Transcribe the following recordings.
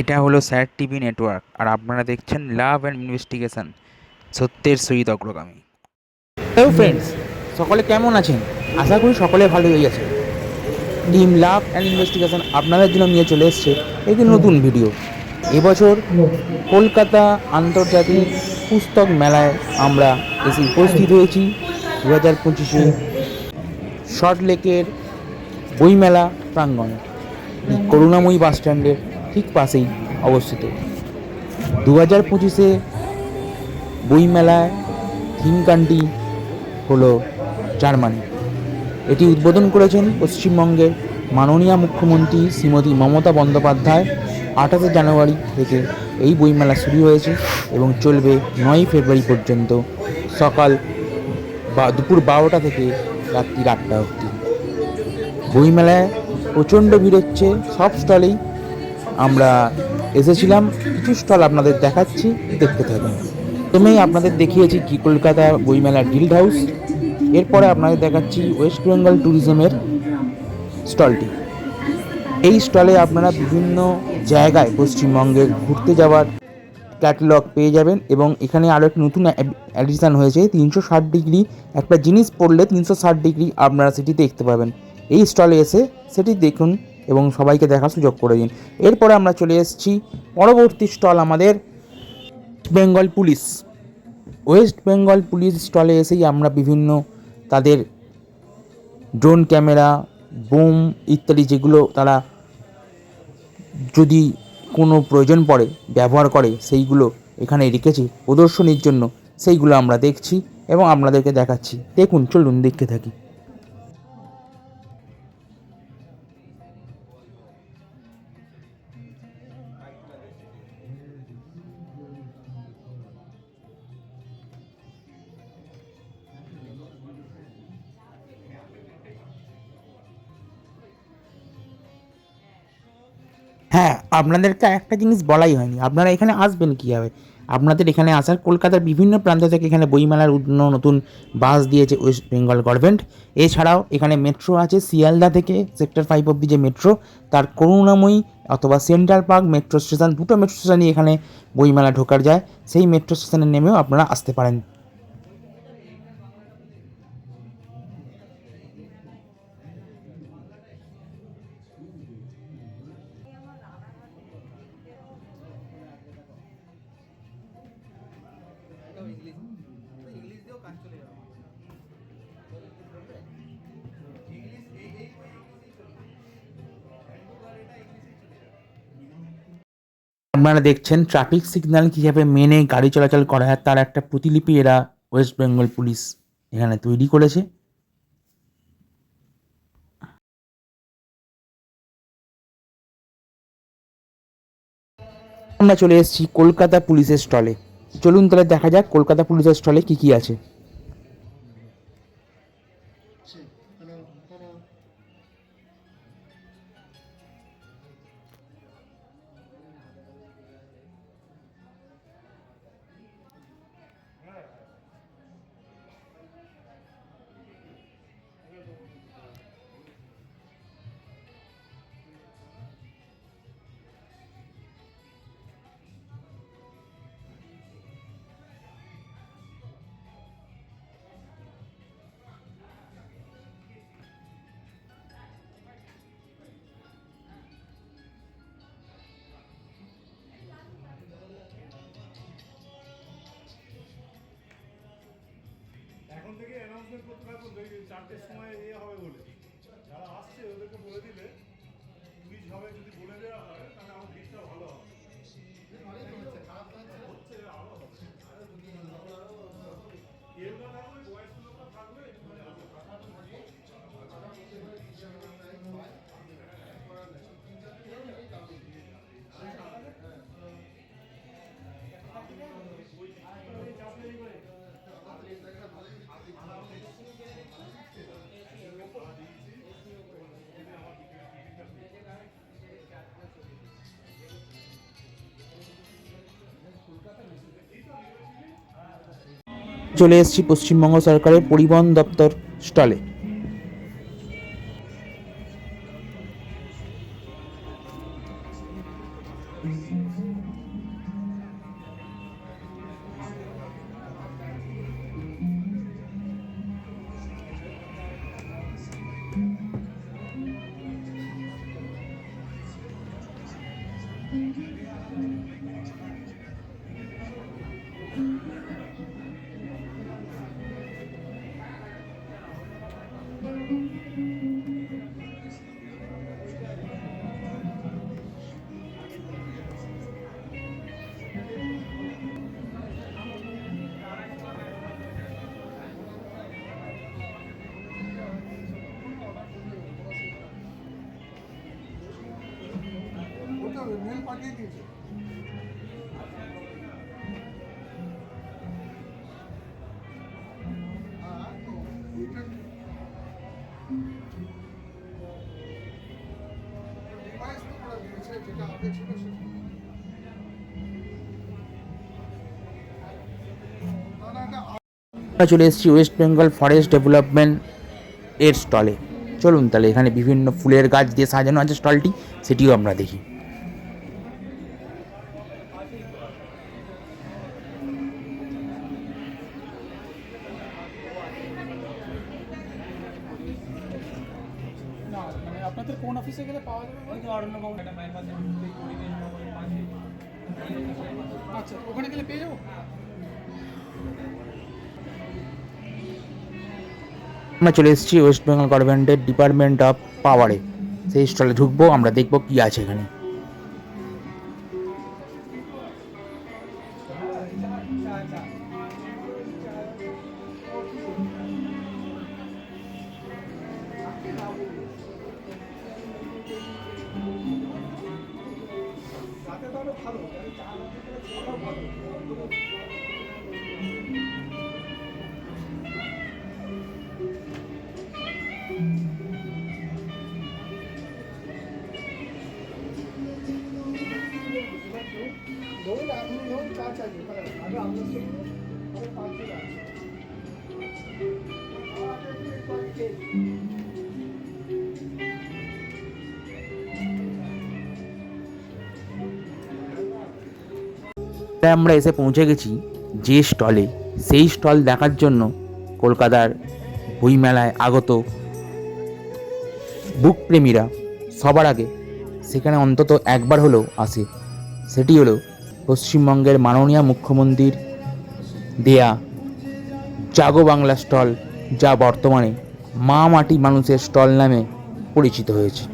এটা হলো sir TV network, আর আপনারা দেখছেন লাভ অ্যান্ড ইনভেস্টিগেশন, সত্যের সহিত অগ্রগামী। হ্যালো ফ্রেন্ডস, সকলে কেমন আছেন? আশা করি সকলে ভালোই আছে টিম লাভ অ্যান্ড ইনভেস্টিগেশন আপনাদের জন্য নিয়ে চলে এসছে একটি নতুন ভিডিও। এবছর কলকাতা আন্তর্জাতিক পুস্তক মেলায় আমরা এসে উপস্থিত হয়েছি। দু হাজার পঁচিশে শর্ট লেকের বইমেলা প্রাঙ্গণে, করুণাময়ী বাস স্ট্যান্ডের ঠিক পাশেই অবস্থিত। দু হাজার পঁচিশে বইমেলায় থিম কান্ট্রি হলো জার্মানি। এটি উদ্বোধন করেছেন পশ্চিমবঙ্গের মাননীয় মুখ্যমন্ত্রী শ্রীমতী মমতা বন্দ্যোপাধ্যায়। আঠাশে জানুয়ারি থেকে এই বইমেলা শুরু হয়েছে এবং চলবে নয় ফেব্রুয়ারি পর্যন্ত সকাল বা দুপুর বারোটা থেকে রাত্রি আটটা অবধি। বইমেলায় প্রচণ্ড ভিড় হচ্ছে। সব স্টলেই আমরা এসেছিলাম, কিছু স্টল আপনাদের দেখাচ্ছি, দেখতে থাকুন। প্রথমেই আপনাদের দেখিয়েছি কি কলকাতা বইমেলা গিল্ড হাউস এরপরে আপনাদের দেখাচ্ছি ওয়েস্ট বেঙ্গল ট্যুরিজমের স্টলটি। এই স্টলে আপনারা বিভিন্ন জায়গায় পশ্চিমবঙ্গে ঘুরতে যাওয়ার ক্যাটালগ পেয়ে যাবেন এবং এখানে আরও একটি নতুন অ্যাডিশন হয়েছে, তিনশো ষাট ডিগ্রি, একটা জিনিস পড়লে তিনশো ষাট ডিগ্রি আপনারা সেটি দেখতে পাবেন। এই স্টলে এসে সেটি দেখুন এবং সবাইকে দেখার সুযোগ করে দিন। এরপরে আমরা চলে এসেছি। পরবর্তী স্টল আমাদের Bengal police West Bengal police স্টলে এসেই আমরা বিভিন্ন তাদের ড্রোন ক্যামেরা বোম ইত্যাদি যেগুলো তারা যদি কোনো প্রয়োজন পড়ে, ব্যবহার করে, সেইগুলো এখানে রেখেছি। প্রদর্শনীর জন্য সেইগুলো আমরা দেখছি এবং আপনাদেরকে দেখাচ্ছি। দেখুন, চলুন দেখতে থাকি। হ্যাঁ আপনাদেরকে একটা জিনিস বলাই হয়নি। আপনারা এখানে আসবেন কীভাবে? আপনাদের এখানে আসার কলকাতার বিভিন্ন প্রান্ত থেকে এখানে বইমেলার নতুন বাস দিয়েছে ওয়েস্ট বেঙ্গল গভর্নমেন্ট। এছাড়াও এখানে মেট্রো আছে, শিয়ালদা থেকে সেক্টর ফাইভ অব্দি যে মেট্রো তার করুণাময়ী অথবা সেন্ট্রাল পার্ক মেট্রো স্টেশন দুটো মেট্রো স্টেশনই এখানে বইমেলা ঢোকার যায়। সেই মেট্রো স্টেশনে নেমেও আপনারা আসতে পারেন। আপনারা দেখছেন ট্রাফিক সিগন্যাল কীভাবে মেনে গাড়ি চলাচল করা হয়, তার একটা প্রতিলিপি এরা ওয়েস্ট বেঙ্গল পুলিশ এখানে তৈরি করেছে। আমরা চলে এসেছি কলকাতা পুলিশের স্টলে। চলুন তাহলে দেখা যাক কলকাতা পুলিশের স্টলে কি কি আছে। অ্যানাউন্সমেন্ট করতে থাকুন ওই চারটের সময় ইয়ে হবে বলে। যারা আসছে ওদেরকে বলে দিলে পুলিশ হবে চলে এসেছি পশ্চিমবঙ্গ সরকারের পরিবহন দপ্তর স্টলে। পাঠিয়ে দিয়েছে চলে এসেছি ওয়েস্ট বেঙ্গল ফরেস্ট ডেভেলপমেন্ট এর স্টলে চলুন তাহলে এখানে বিভিন্ন ফুলের গাছ দিয়ে সাজানো আছে স্টলটি সেটিও আমরা দেখি না মানে আপনাদের কোন অফিসে গেলে পাওয়া যাবে ওই যে অরণ্যবাবু একটা মায়ের পাশে পরিবেশ ভবনের পাশে। আচ্ছা ওখানে গেলে পেয়ে যাব? আমরা চলে এসেছি ওয়েস্ট বেঙ্গল গভর্নমেন্টের ডিপার্টমেন্ট অফ পাওয়ারে সেই স্টলে ঢুকবো আমরা দেখব কি আছে এখানে। তাই আমরা এসে পৌঁছে গেছি যে স্টলে, সেই স্টল দেখার জন্য কলকাতার বইমেলায় আগত বুক প্রেমীরা সবার আগে সেখানে অন্তত একবার হলেও আসে। সেটি হলো পশ্চিমবঙ্গের মাননীয় মুখ্যমন্ত্রীর দেয়া জাগো বাংলা স্টল যা বর্তমানে মা মাটি মানুষের স্টল নামে পরিচিত হয়েছে।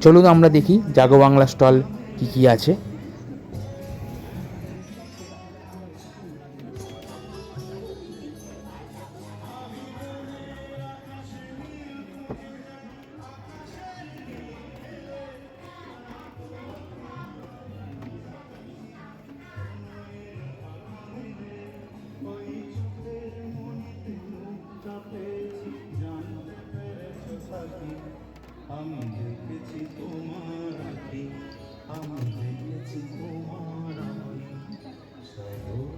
চলুন আমরা দেখি জাগো বাংলা স্টল কী কী আছে। আমি দেখেছি তোমার আঁকি আমি দেখেছি তোমার আঁকি সব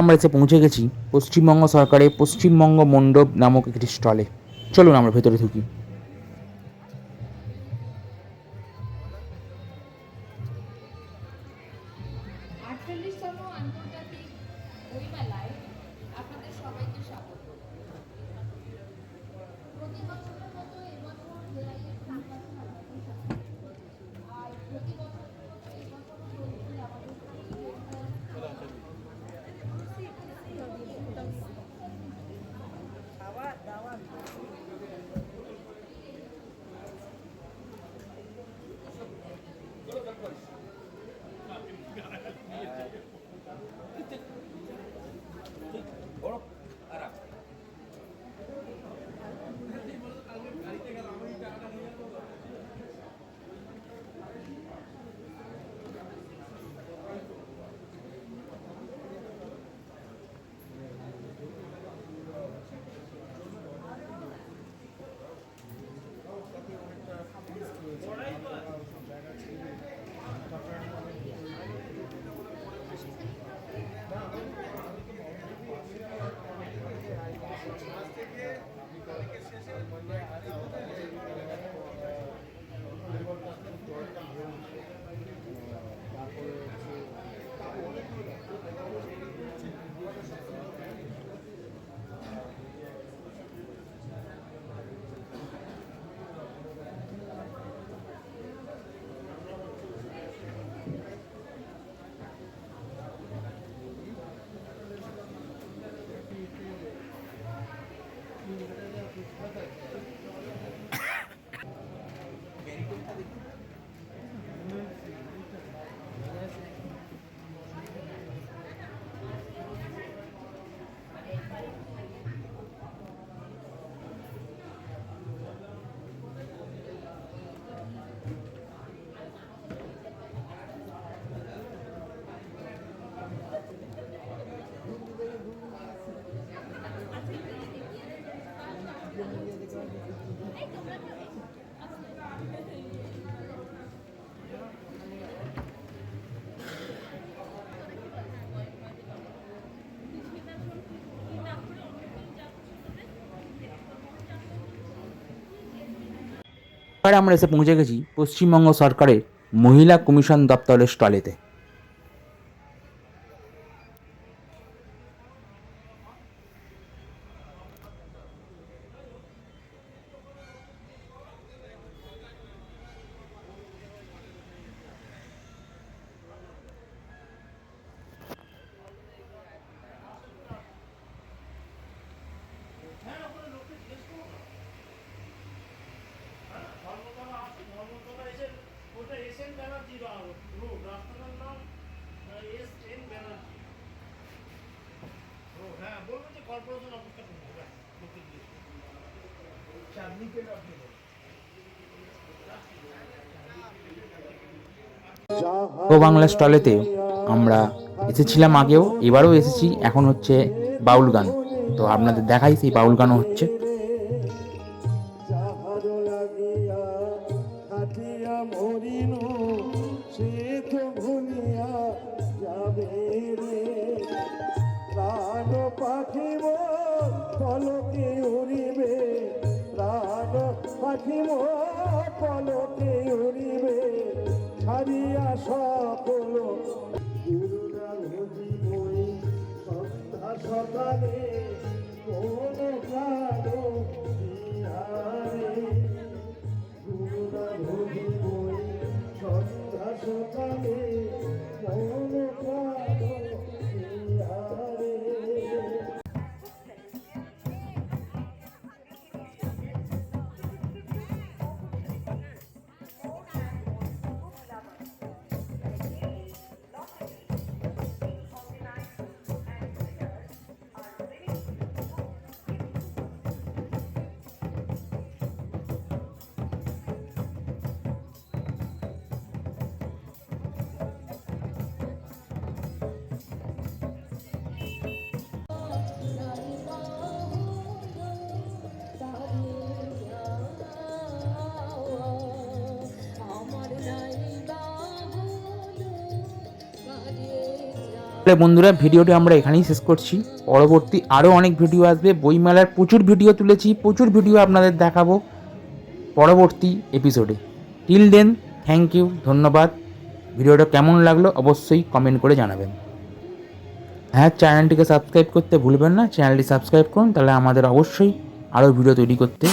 আমরা এসে পৌঁছে গেছি। পশ্চিমবঙ্গ সরকারের পশ্চিমবঙ্গ মণ্ডপ নামক একটি স্টলে। চলুন আমরা ভেতরে ঢুকি। এবার আমরা এসে পৌঁছে গেছি পশ্চিমবঙ্গ সরকারের মহিলা কমিশন দপ্তরের স্টলেতে ধর্মতলা আছে ধর্মতলা এসে ওটা এস এন ব্যানার্জি রোড রাস্তাটার নাম এস এন ব্যানার্জি ও হ্যাঁ বলবেন যে ও বাংলা স্টলেতে আমরা এসেছিলাম আগেও, এবারও এসেছি, এখন হচ্ছে বাউল গান। তো আপনাদের দেখাই সেই বাউল গানও হচ্ছে। সকালে তাহলে বন্ধুরা, ভিডিওটি আমরা এখানেই শেষ করছি। পরবর্তী আরও অনেক ভিডিও আসবে। বইমেলার প্রচুর ভিডিও তুলেছি, প্রচুর ভিডিও আপনাদের দেখাবো পরবর্তী এপিসোডে টিল দেন থ্যাংক ইউ ধন্যবাদ। ভিডিওটা কেমন লাগল অবশ্যই কমেন্ট করে জানাবেন। হ্যাঁ চ্যানেলটিকে সাবস্ক্রাইব করতে ভুলবেন না। চ্যানেলটি সাবস্ক্রাইব করুন, তাহলে আমাদের অবশ্যই আরও ভিডিও তৈরি করতে